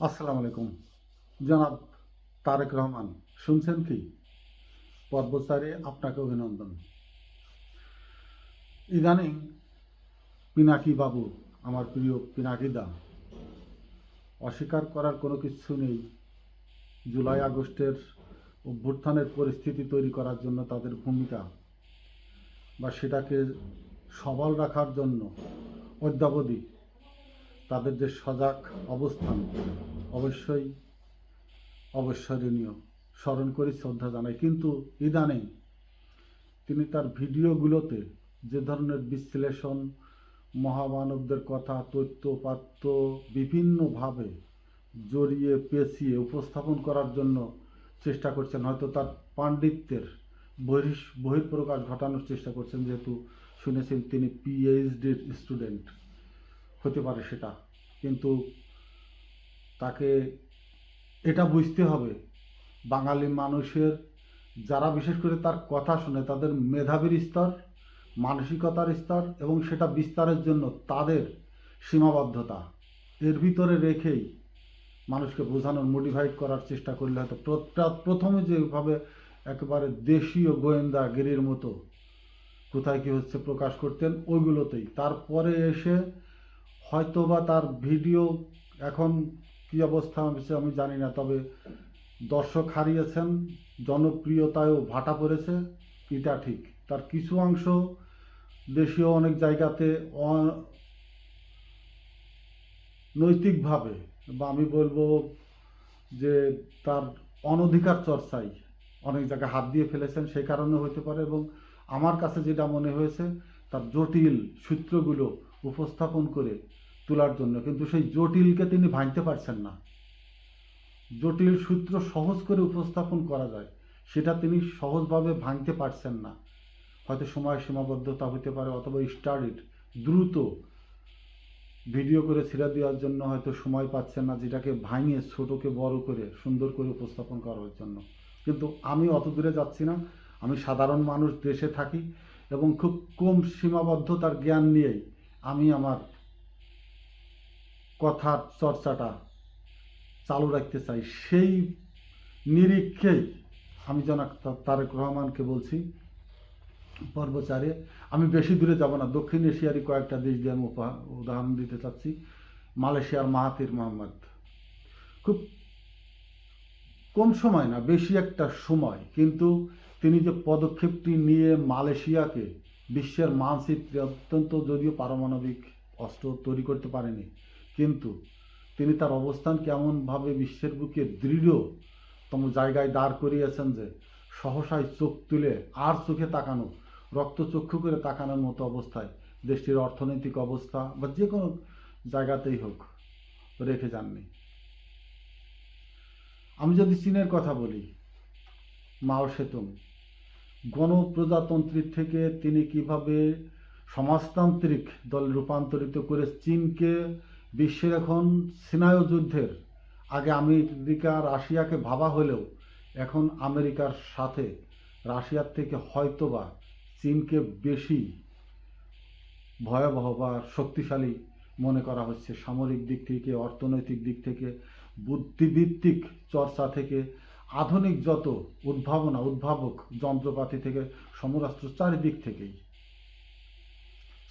আসসালামু আলাইকুম। জনাব তারেক রহমান, শুনছেন কি? পর্বচারে আপনাকে অভিনন্দন। ইদানিং পিনাকি বাবু, আমার প্রিয় পিনাকি দা অস্বীকার করার কোনো কিছু নেই। জুলাই আগস্টের অভ্যুত্থানের পরিস্থিতি তৈরি করার জন্য তাদের ভূমিকা বা সেটাকে সবল রাখার জন্য অদ্যাবধি তাদের যে সজাগ অবস্থান, অবশ্যই অবসরণীয় স্মরণ করি, শ্রদ্ধা জানাই। কিন্তু ইদানিং তিনি তার ভিডিওগুলোতে যে ধরনের বিশ্লেষণ, মহামানবদের কথা তথ্যপাত্য বিভিন্নভাবে জড়িয়ে পেঁচিয়ে উপস্থাপন করার জন্য চেষ্টা করছেন। হয়তো তার পাণ্ডিত্যের বহিষ, বহিঃপ্রকাশ ঘটানোর চেষ্টা করছেন, যেহেতু শুনেছেন তিনি পিএইচডির স্টুডেন্ট হতে পারে সেটা। কিন্তু তাকে এটা বুঝতে হবে, বাঙালি মানুষের যারা বিশেষ করে তার কথা শুনে, তাদের মেধাবীর স্তর, মানসিকতার স্তর এবং সেটা বিস্তারের জন্য তাদের সীমাবদ্ধতা। এর ভিতরে রেখেই মানুষকে বোঝানোর মোটিভাইট করার চেষ্টা করলে হয়তো প্র- প্রথমে যেভাবে একেবারে দেশীয় গোয়েন্দা গিরির মতো কোথায় কী হচ্ছে প্রকাশ করতেন, ওইগুলোতেই। তারপরে এসে হয়তোবা তার ভিডিও এখন কী অবস্থা হয়েছে আমি জানি না, তবে দর্শক হারিয়েছেন, জনপ্রিয়তায়ও ভাটা পড়েছে, এটা ঠিক। তার কিছু অংশ দেশীয় অনেক জায়গাতে নৈতিকভাবে, বা আমি বলব যে তার অনধিকার চর্চায় অনেক জায়গায় হাত দিয়ে ফেলেছেন, সেই কারণে হতে পারে এবং আমার কাছে যেটা মনে হয়েছে, তার জটিল সূত্রগুলো উপস্থাপন করে তোলার জন্য। কিন্তু সেই জটিলকে তিনি ভাঙতে পারছেন না। জটিল সূত্র সহজ করে উপস্থাপন করা যায়, সেটা তিনি সহজভাবে ভাঙতে পারছেন না। হয়তো সময় সীমাবদ্ধতা হতে পারে অথবা স্টাডিড দ্রুত ভিডিও করে ছেড়ে দেওয়ার জন্য হয়তো সময় পাচ্ছেন না, যেটাকে ভাঙিয়ে ছোটোকে বড় করে সুন্দর করে উপস্থাপন করার জন্য। কিন্তু আমি অত দূরে যাচ্ছি না। আমি সাধারণ মানুষ, দেশে থাকি এবং খুব কম সীমাবদ্ধতার জ্ঞান নিয়েই আমি আমার কথার চর্চাটা চালু রাখতে চাই। সেই নিরীক্ষেই আমি জনাক তারেক রহমানকে বলছি, পর্বচারে, আমি বেশি দূরে যাব না। দক্ষিণ এশিয়ারই কয়েকটা দেশ দিয়ে আমি উদাহরণ দিতে চাচ্ছি। মালয়েশিয়ার মাহাতির মোহাম্মদ। খুব কম সময় না, বেশি একটা সময়। কিন্তু তিনি যে পদক্ষেপটি নিয়ে মালয়েশিয়াকে বিশ্বের মানচিত্রে অত্যন্ত যদিও পারমাণবিক অস্ত্র তৈরি করতে পারেনি কিন্তু তিনি তার অবস্থান কেমনভাবে বিশ্বের বুকে দৃঢ়তম জায়গায় দাঁড় করিয়েছেন যে, সহসায় চোখ তুলে আর চোখে তাকানো রক্তচক্ষু করে তাকানোর মতো অবস্থায় দেশটির অর্থনৈতিক অবস্থা বা যে কোনো জায়গাতেই হোক রেখে যাননি। আমি যদি চীনের কথা বলি, মাও সেতুং গণপ্রজাতন্ত্রীর থেকে তিনি কীভাবে সমাজতান্ত্রিক দল রূপান্তরিত করে চীনকে বিশ্বের এখন সিনায়ো যুদ্ধের। আগে আমেরিকা রাশিয়াকে ভাবা হলেও এখন আমেরিকার সাথে রাশিয়ার থেকে হয়তোবা চীনকে বেশি ভয়াবহ বা শক্তিশালী মনে করা হচ্ছে। সামরিক দিক থেকে, অর্থনৈতিক দিক থেকে বুদ্ধিভিত্তিক চর্চা থেকে, আধুনিক যত উদ্ভাবনা, উদ্ভাবক যন্ত্রপাতি থেকে, সমরাস্ত্র চারিদিক থেকেই।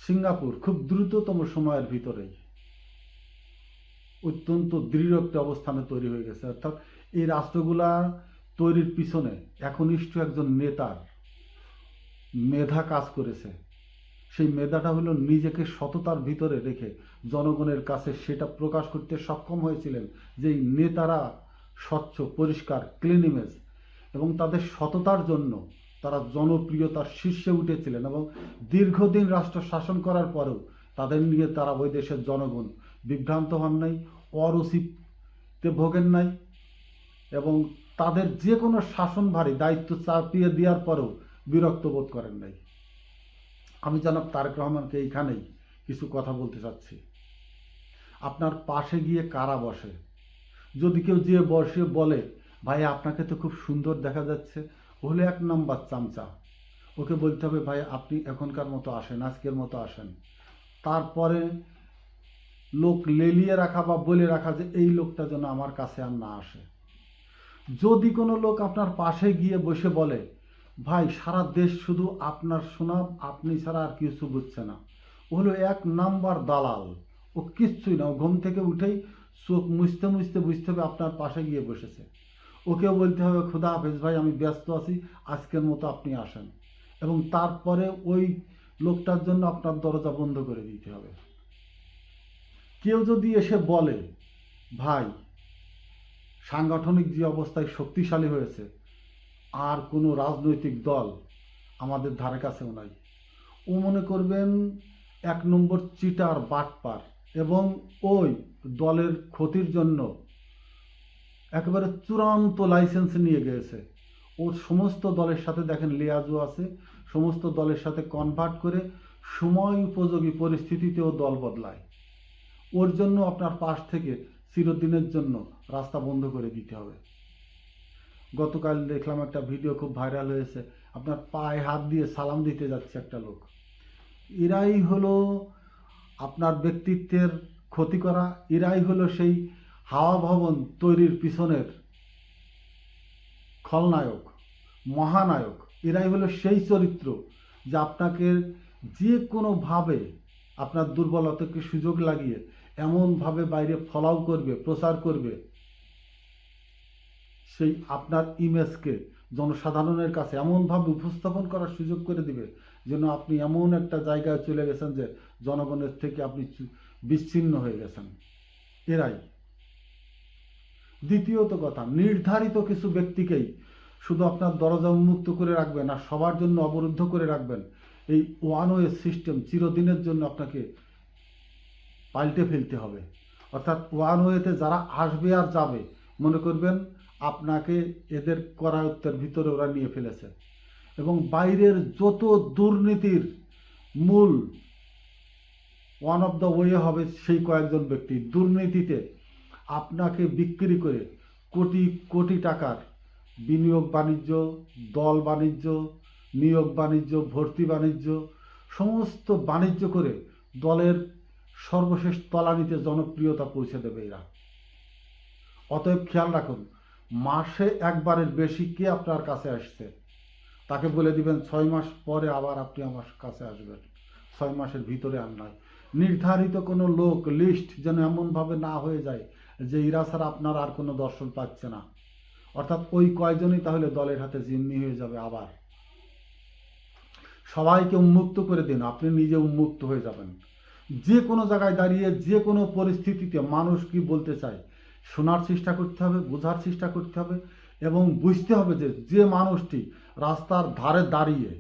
সিঙ্গাপুর খুব দ্রুততম সময়ের ভিতরেই অত্যন্ত দৃঢ় একটা অবস্থানে তৈরি হয়ে গেছে। অর্থাৎ এই রাষ্ট্রগুলা তৈরির পিছনে একনিষ্ঠ একজন নেতার মেধা কাজ করেছে। সেই মেধাটা হলো নিজেকে সততার ভিতরে রেখে জনগণের কাছে সেটা প্রকাশ করতে সক্ষম হয়েছিলেন যে নেতারা স্বচ্ছ, পরিষ্কার ক্লিন ইমেজ এবং তাদের সততার জন্য তারা জনপ্রিয়তার শীর্ষে উঠেছিলেন এবং দীর্ঘদিন রাষ্ট্র শাসন করার পরেও তাদের নিয়ে তারা ওই দেশের জনগণ বিভ্রান্ত হন নাই, অরুচিতে ভোগেন নাই এবং তাদের যে কোনো শাসনভারী দায়িত্ব চাপিয়ে দেওয়ার পরেও বিরক্ত বোধ করেন নাই। আমি জানাব তারেক রহমানকে এইখানেই কিছু কথা বলতে চাচ্ছি। আপনার পাশে গিয়ে কারা বসে? যদি কেউ যে বসে বলে, ভাই, আপনাকে তো খুব সুন্দর দেখা যাচ্ছে হলে এক নাম্বার চামচা। ওকে বলতে হবে, ভাই, আপনি এখনকার মতো আসেন, আজকের মতো আসেন। তারপরে লোক লেলিয়ে রাখা বা বলে রাখা যে এই লোকটা যেন আমার কাছে আর না আসে। যদি কোনো লোক আপনার পাশে গিয়ে বসে বলে, ভাই, সারা দেশ শুধু আপনার সুনাম, আপনি ছাড়া আর কিছু বুঝছে না। ও হলো এক নাম্বার দালাল। ও কিচ্ছুই না, ও ঘুম থেকে উঠেই চোখ মুছতে মুছতে বুঝতে হবে আপনার পাশে গিয়ে বসেছে। ওকেও বলতে হবে, খুদা হাফেজ ভাই, আমি ব্যস্ত আছি, আজকের মতো আপনি আসেন। এবং তারপরে ওই লোকটার জন্য আপনার দরজা বন্ধ করে দিতে হবে। কেউ যদি এসে বলে, ভাই, সাংগঠনিক যে অবস্থায় শক্তিশালী হয়েছে, আর কোনো রাজনৈতিক দল আমাদের ধারে কাছেও নাই। ও মনে করবেন এক নম্বর চিটার বাটপার এবং ওই দলের ক্ষতির জন্য একেবারে চূড়ান্ত লাইসেন্স নিয়ে গিয়েছে। ও সমস্ত দলের সাথে দেখেন লিয়াজও আছে, সমস্ত দলের সাথে কনভার্ট করে সময় উপযোগী পরিস্থিতিতেও দল বদলায়। ওর জন্য আপনার পাশ থেকে চিরদিনের জন্য রাস্তা বন্ধ করে দিতে হবে। গতকাল দেখলাম একটা ভিডিও খুব ভাইরাল হয়েছে। আপনার পায়ে হাত দিয়ে সালাম দিতে যাচ্ছে একটা লোক। এরাই হলো আপনার ব্যক্তিত্বের ক্ষতি করা, এরাই হলো সেই হাওয়া ভবন তৈরির পিছনের খলনায়ক, মহানায়ক। এরাই হলো সেই চরিত্র যে আপনাকে যে কোনোভাবে আপনার দুর্বলতাকে সুযোগ লাগিয়ে এমনভাবে বাইরে ফলাও করবে, প্রচার করবে, সেই আপনার ইমেজকে জনসাধারণের কাছে এমনভাবে উপস্থাপন করার সুযোগ করে দিবে, যেন আপনি এমন একটা জায়গায় চলে গেছেন যে জনগণের থেকে আপনি বিচ্ছিন্ন হয়ে গেছেন। এরাই। দ্বিতীয়ত কথা, নির্ধারিত কিছু ব্যক্তিকেই শুধু আপনার দরজা উন্মুক্ত করে রাখবেন আর সবার জন্য অবরুদ্ধ করে রাখবেন। এই ওয়ান ওয়ে সিস্টেম চিরদিনের জন্য আপনাকে পাল্টে ফেলতে হবে। অর্থাৎ ওয়ান ওয়েতে যারা আসবে আর যাবে, মনে করবেন আপনাকে এদের করায়ত্তের ভিতরে ওরা নিয়ে ফেলেছে। এবং বাইরের যত দুর্নীতির মূল ওয়ান অফ দ্য ওয়ে হবে সেই কয়েকজন ব্যক্তি। দুর্নীতিতে আপনাকে বিক্রি করে কোটি কোটি টাকার বিনিয়োগ বাণিজ্য, দল বাণিজ্য, নিয়োগ বাণিজ্য, ভর্তি বাণিজ্য, সমস্ত বাণিজ্য করে দলের সর্বশেষ তলানিতে জনপ্রিয়তা পৌঁছে দেবে এরা। অতএব খেয়াল রাখুন, মাসে একবারের বেশি কে আপনার কাছে আসছে? তাকে বলে দিবেন, ছয় মাস পরে আবার আপনি আমার কাছে আসবেন। ছয় মাসের ভিতরে আর নয়। নির্ধারিত কোনো লোক, লিস্ট যেন এমনভাবে না হয়ে যায় যে ইরা ছাড়া আপনার আর কোনো দর্শন পাচ্ছে না। অর্থাৎ ওই কয়জনই তাহলে দলের হাতে জিম্মি হয়ে যাবে আবার। সবাইকে উন্মুক্ত করে দিন, আপনি নিজে উন্মুক্ত হয়ে যাবেন। যে কোনো জায়গায় দাঁড়িয়ে যে কোনো পরিস্থিতিতে মানুষ কি বলতে চায়? শোনার চেষ্টা করতে হবে, বোঝার চেষ্টা করতে হবে এবং বুঝতে হবে যে যে মানুষটি রাস্তার ধারে দাঁড়িয়ে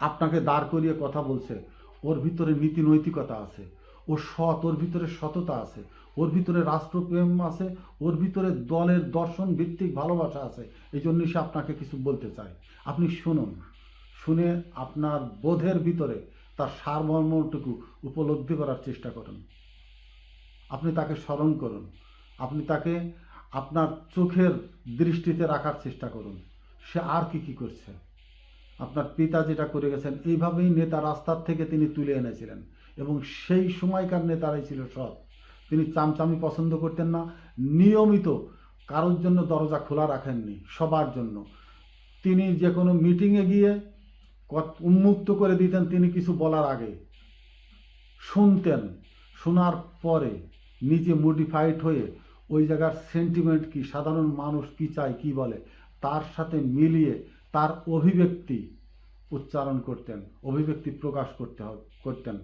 আপনাকে দাঁড় করিয়ে কথা বলছে, ওর ভিতরে নীতি নৈতিকতা আছে, ও সৎ, ওর ভিতরে সততা আছে, ওর ভিতরে রাষ্ট্রপ্রেম আছে, ওর ভিতরে দলের দর্শন ভিত্তিক ভালোবাসা আছে, এই জন্য সে আপনাকে কিছু বলতে চায়। আপনি শুনুন, শুনে আপনার বোধের ভিতরে তার সারমর্মটুকু উপলব্ধি করার চেষ্টা করুন। আপনি তাকে স্মরণ করুন। আপনি তাকে আপনার চোখের দৃষ্টিতে রাখার চেষ্টা করুন। সে আর কি কি করছে? আপনার পিতা যেটা করে গেছেন, এইভাবেই নেতা রাস্তার থেকে তিনি তুলে এনেছিলেন এবং সেই সময়কার নেতারাই ছিল সৎ। তিনি চামচামি পছন্দ করতেন না, নিয়মিত কারোর জন্য দরজা খোলা রাখেননি, সবার জন্য। তিনি যে কোনো মিটিংয়ে গিয়ে উন্মুক্ত করে দিতেন তিনি কিছু বলার আগে। শুনতেন, শোনার পরে নিজে মডিফাইড হয়ে ওই জায়গার সেন্টিমেন্ট কি, সাধারণ মানুষ কি চায়, কি বলে, তার সাথে মিলিয়ে তার অভিব্যক্তি উচ্চারণ করতেন, অভিব্যক্তি প্রকাশ করতে করতেন।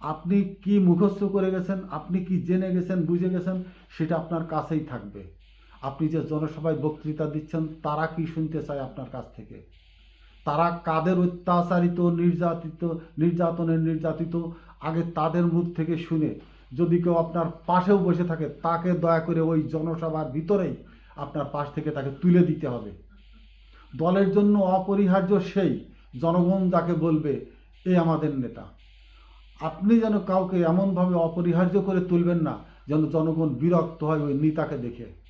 আপনি কি মুখস্থ করে গেছেন, আপনি কি জেনে গেছেন, বুঝে গেছেন, সেটা আপনার কাছেই থাকবে। আপনি যে জনসভায় বক্তৃতা দিচ্ছেন, তারা কি শুনতে চায় আপনার কাছ থেকে? তারা কাদের অত্যাচারিত, নির্যাতিত, নির্যাতনের নির্যাতিত, আগে তাদের মুখ থেকে শুনে যদি কেউ আপনার পাশেও বসে থাকে, তাকে দয়া করে ওই জনসভার ভিতরেই আপনার পাশ থেকে তাকে তুলে দিতে হবে। দলের জন্য অপরিহার্য সেই জনগণ যাকে বলবে, এ আমাদের নেতা। আপনি যেন কাউকে এমনভাবে অপরিহার্য করে তুলবেন না, যেন জনগণ বিরক্ত হয় ওই নেতাকে দেখে।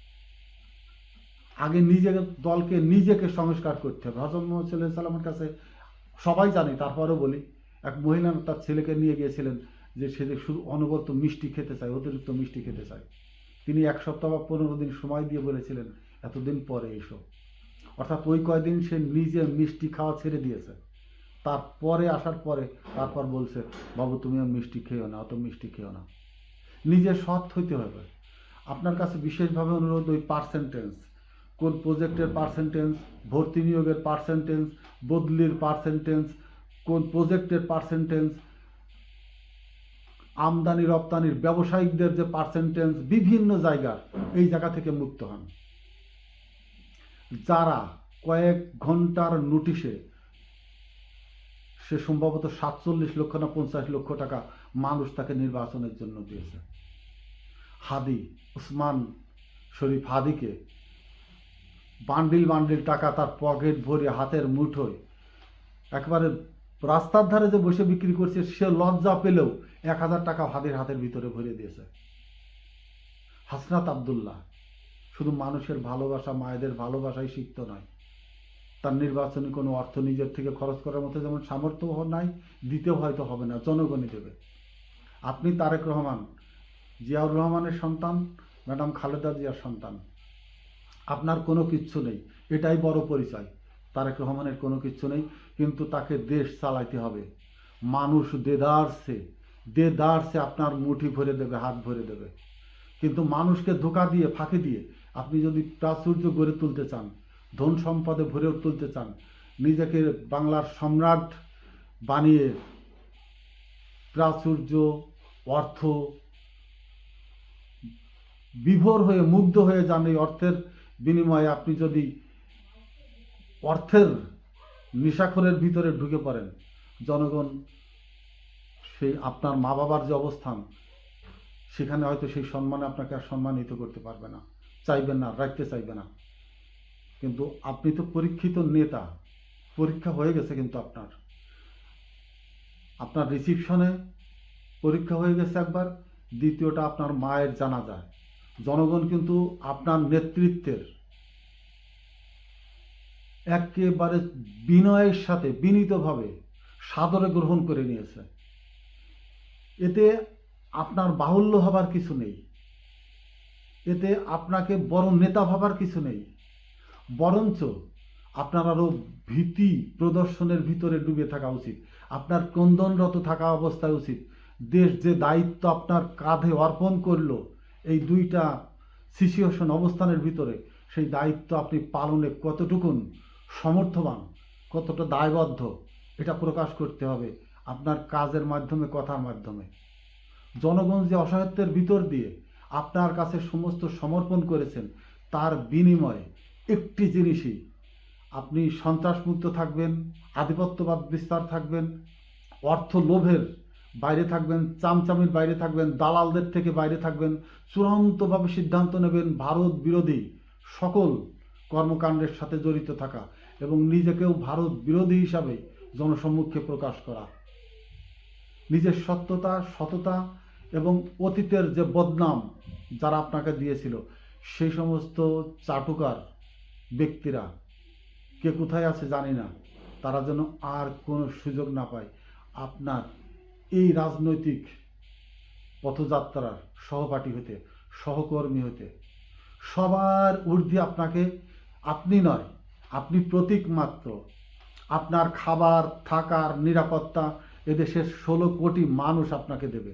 আগে নিজের দলকে নিজেকে সংস্কার করতে হবে। হজরত মোহাম্মদ সাল্লাহ সাল্লামের কাছে সবাই জানে, তারপরেও বলি, এক মহিলা তার ছেলেকে নিয়ে গিয়েছিলেন যে সে যে শুধু অনবরত মিষ্টি খেতে চায়, অতিরিক্ত মিষ্টি খেতে চায়। তিনি এক সপ্তাহ বা পনেরো দিন সময় দিয়ে বলেছিলেন, এতদিন পরে এসো। অর্থাৎ ওই কয়দিন সে নিজে মিষ্টি খাওয়া ছেড়ে দিয়েছে। তারপরে আসার পরে তারপর বলছে, বাবু, তুমি মিষ্টি খেও না, অত মিষ্টি খেও না। নিজে সৎ হইতে হবে। আপনার কাছে বিশেষভাবে অনুরোধ ওই পার্সেন্টেজ কোন প্রজেক্টের পার্সেন্টেজ ভর্তি নিয়োগের পার্সেন্টেজ বদলির পার্সেন্টেজ কোন প্রজেক্টের পার্সেন্টেজ আমদানি রপ্তানির ব্যবসায়িকদের যে পার্সেন্টেজ বিভিন্ন জায়গার এই জায়গা থেকে মুক্ত হন। যারা কয়েক ঘণ্টার নোটিশে সে সম্ভবত সাতচল্লিশ লক্ষ না পঞ্চাশ লক্ষ টাকা মানুষ তাকে নির্বাচনের জন্য দিয়েছে। হাদি, উসমান শরীফ হাদিকে বান্ডিল বান্ডিল টাকা তার পকেট ভরে হাতের মুঠোয়। একবারে রাস্তার ধারে যে বসে বিক্রি করছে, সে লজ্জা পেলেও এক হাজার টাকা হাদির হাতের ভিতরে ভরে দিয়েছে। হাসনাত আবদুল্লাহ শুধু মানুষের ভালোবাসা, মায়েদের ভালোবাসাই শিখত নয়। তার নির্বাচনী কোনো অর্থ নিজের থেকে খরচ করার মতো যেমন সামর্থ্য নাই, দিতেও হয়তো হবে না, জনগণই দেবে। আপনি তারেক রহমান, জিয়াউর রহমানের সন্তান, ম্যাডাম খালেদা জিয়ার সন্তান। আপনার কোনো কিচ্ছু নেই। এটাই বড় পরিচয়। তারেক রহমানের কোনো কিচ্ছু নেই, কিন্তু তাকে দেশ চালাইতে হবে। মানুষ দেদারসে দেদারসে আপনার মুঠি ভরে দেবে, হাত ভরে দেবে। কিন্তু মানুষকে ধোকা দিয়ে, ফাঁকি দিয়ে আপনি যদি প্রাচুর্য গড়ে তুলতে চান, ধন সম্পদে ভরে তুলতে চান, নিজেকে বাংলার সম্রাট বানিয়ে প্রাচুর্য, অর্থ, বিভোর হয়ে, মুগ্ধ হয়ে যান এই অর্থের বিনিময়ে আপনি যদি অর্থের নিশাখরের ভিতরে ঢুকে পড়েন, জনগণ সেই আপনার মা বাবার যে অবস্থান, সেখানে হয়তো সেই সম্মানে আপনাকে আর সম্মানিত করতে পারবে না। চাইবেন না, রাখতে চাইবে না। কিন্তু আপনি তো পরীক্ষিত নেতা, পরীক্ষা হয়ে গেছে কিন্তু আপনার। আপনার রিসিপশনে পরীক্ষা হয়ে গেছে একবার, দ্বিতীয়টা আপনার মায়ের জানা যায় জনগণ কিন্তু আপনার নেতৃত্বের একেবারে বিনয়ের সাথে, বিনীতভাবে সাদরে গ্রহণ করে নিয়েছে। এতে আপনার বাহুল্য হবার কিছু নেই। এতে আপনাকে বড় নেতা ভাবার কিছু নেই। বরঞ্চ আপনার আরও ভীতি প্রদর্শনের ভিতরে ডুবে থাকা উচিত। আপনার ক্রন্দনরত থাকা অবস্থায় উচিত। দেশ যে দায়িত্ব আপনার কাঁধে অর্পণ করল এই দুইটা সিচুয়েশন অবস্থানের ভিতরে সেই দায়িত্ব আপনি পালনে কতটুকুন সমর্থবান, কতটা দায়বদ্ধ, এটা প্রকাশ করতে হবে আপনার কাজের মাধ্যমে, কথার মাধ্যমে। জনগণ যে অসহায়ত্বের ভিতর দিয়ে আপনার কাছে সমস্ত সমর্পণ করেছেন, তার বিনিময়ে একটি জিনিসই, আপনি সন্ত্রাসমুক্ত থাকবেন, আধিপত্যবাদ বিস্তার থাকবেন, অর্থ লোভের বাইরে থাকবেন, চামচামির বাইরে থাকবেন, দালালদের থেকে বাইরে থাকবেন, চূড়ান্তভাবে সিদ্ধান্ত নেবেন ভারত বিরোধী, সকল কর্মকাণ্ডের সাথে জড়িত থাকা এবং নিজেকেও ভারত বিরোধী হিসাবে জনসম্মুখে প্রকাশ করা। নিজের সত্যতা, সততা এবং অতীতের যে বদনাম যারা আপনাকে দিয়েছিল, সেই সমস্ত চাটুকার ব্যক্তিরা কে কোথায় আছে জানি না, তারা যেন আর কোনো সুযোগ না পায়। আপনার এই রাজনৈতিক পথযাত্রার সহপাঠী হতে, সহকর্মী হতে, সবার ঊর্ধ্বে আপনাকে, আপনি নয়, আপনি প্রতীক মাত্র। আপনার খাবার, থাকার নিরাপত্তা এদেশের ষোলো কোটি মানুষ আপনাকে দেবে।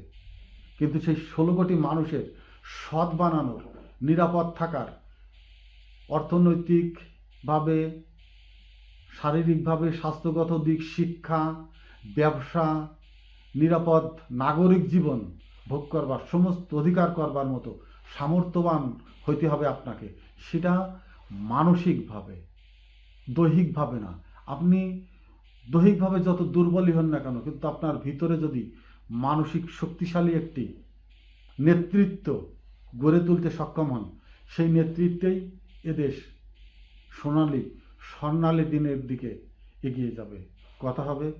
কিন্তু সেই ষোলো কোটি মানুষের সৎ বানানোর নিরাপদ থাকার অর্থনৈতিকভাবে, শারীরিকভাবে স্বাস্থ্যগত দিক, শিক্ষা, ব্যবসা নিরাপদ নাগরিক জীবন ভোগ করবার, সমস্ত অধিকার করবার মতো সামর্থ্যবান হইতে হবে আপনাকে। সেটা মানসিকভাবে, দৈহিকভাবে না। আপনি দৈহিকভাবে যত দুর্বলই হন না কেন, কিন্তু আপনার ভিতরে যদি মানসিক শক্তিশালী একটি নেতৃত্ব গড়ে তুলতে সক্ষম হন, সেই নেতৃত্বেই এদেশ সোনালি, স্বর্ণালী দিনের দিকে এগিয়ে যাবে। কথা হবে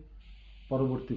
পরবর্তী